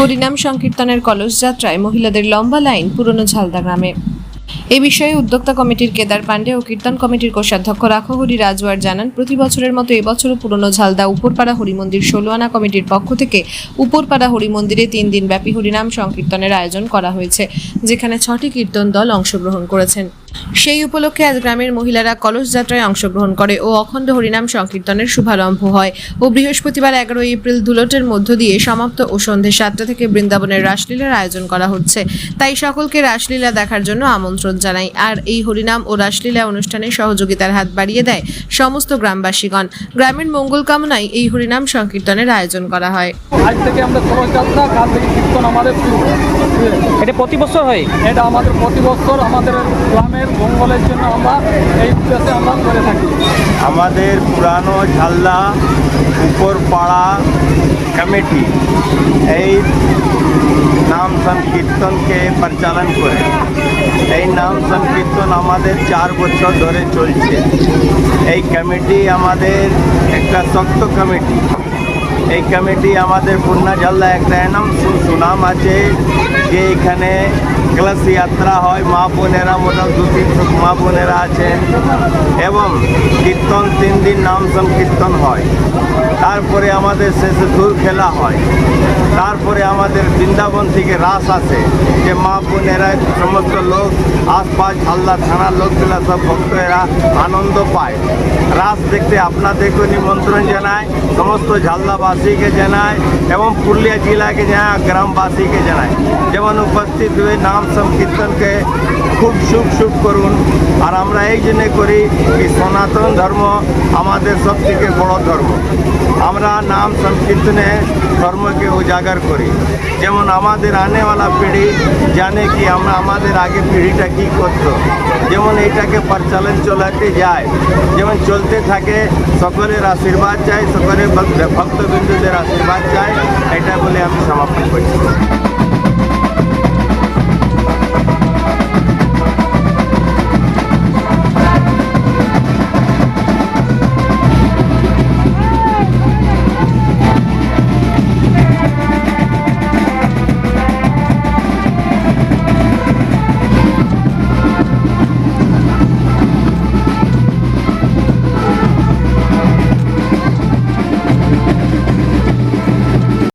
হরিনাম সংকীর্তনের কলস যাত্রায় মহিলাদের লম্বা লাইন পুরনো ঝালদা গ্রামে। এ বিষয়ে উদ্যোক্তা কমিটির কেদার পাণ্ডে ও কীর্তন কমিটির কোষাধ্যক্ষ রাখহরি রাজওয়ার জানান, প্রতি বছরের মতো এবছরও পুরনো ঝালদা উপরপাড়া হরিমন্দির ষোলোয়ানা কমিটির পক্ষ থেকে উপরপাড়া হরিমন্দিরে তিন দিন ব্যাপী হরিনাম সংকীর্তনের আয়োজন করা হয়েছে, যেখানে ছটি কীর্তন দল অংশগ্রহণ করেছেন। সেই উপলক্ষে আজ গ্রামের মহিলারা কলস যাত্রায় অংশগ্রহণ করে ও অখণ্ড হরিনাম সংকীর্তনের শুভারম্ভ হয়। ও বৃহস্পতিবার এগারোই এপ্রিল দুলটের মধ্য দিয়ে সমাপ্ত ও সন্ধ্যে সাতটা থেকে বৃন্দাবনের রাসলীলার আয়োজন করা হচ্ছে। তাই সকলকে রাসলীলা দেখার জন্য আমন্ত্রণ জানাই। আর এই হরিনাম ও রাসলীলা অনুষ্ঠানে সহযোগিতার হাত বাড়িয়ে দেয় সমস্ত গ্রামবাসীগণ। গ্রামের মঙ্গল কামনায় এই হরিনাম সংকীর্তনের আয়োজন করা হয়। আজ থেকে আমরা খরচ কাল থেকে কীর্তন আমাদের এটা প্রতি বছর হয়? এটা আমাদের প্রতি বছর আমাদের মঙ্গলের জন্য আমরা এই করে থাকি। আমাদের পুরানো ঝালদা, উপরপাড়া কমিটি, এই নাম সংকীর্তনকে পরিচালন করে। এই নাম সংকীর্তন আমাদের চার বছর ধরে চলছে। এই কমিটি আমাদের একটা শক্ত কমিটি। এই কমিটি আমাদের পূর্ণা ঝালদা একটা এনাম সুনাম আছে যে এখানে ক্লাস যাত্রা হয়, মা বোনেরা মোটামুটি দু তিনশো মা বোনেরা আছেন এবং কীর্তন তিন দিন নাম সংকীর্তন হয়। তারপরে আমাদের শেষে দূর খেলা হয়। তারপরে আমাদের বৃন্দাবন থেকে রাস আসে যে মা বোনেরা, সমস্ত লোক, আশপাশ হালদা থানার লোকগুলা সব ভক্তরা আনন্দ পায়। রাস দেখতে আপনাদেরকেও নিমন্ত্রণ জানায় সমস্ত ঝালদাবাসীকে জানায় এবং পুরুলিয়া জেলাকে জানায় গ্রামবাসীকে জানায় যেমন উপস্থিত হয়ে নাম সংকীর্তনকে খুব সুখ সুখ করুন। আর আমরা এই জন্যে করি কি সনাতন ধর্ম আমাদের সব থেকে বড় ধর্ম। আমরা নাম সংকীর্তনে ধর্মকে উজাগার করি। যেমন আমাদের আনেওয়ালা পিঢ়ি জানে কি আমরা আমাদের আগে পিঢ়িটা কি করত। যেমন এইটাকে প্রচলন চলাতে যায়। যেমন চলতে থাকে, সকলের আশীর্বাদ চাই সকলের ভক্ত- ভক্তবিন্দুদের আশীর্বাদ চাই এটা বলে আমি সমাপ্ত করছি।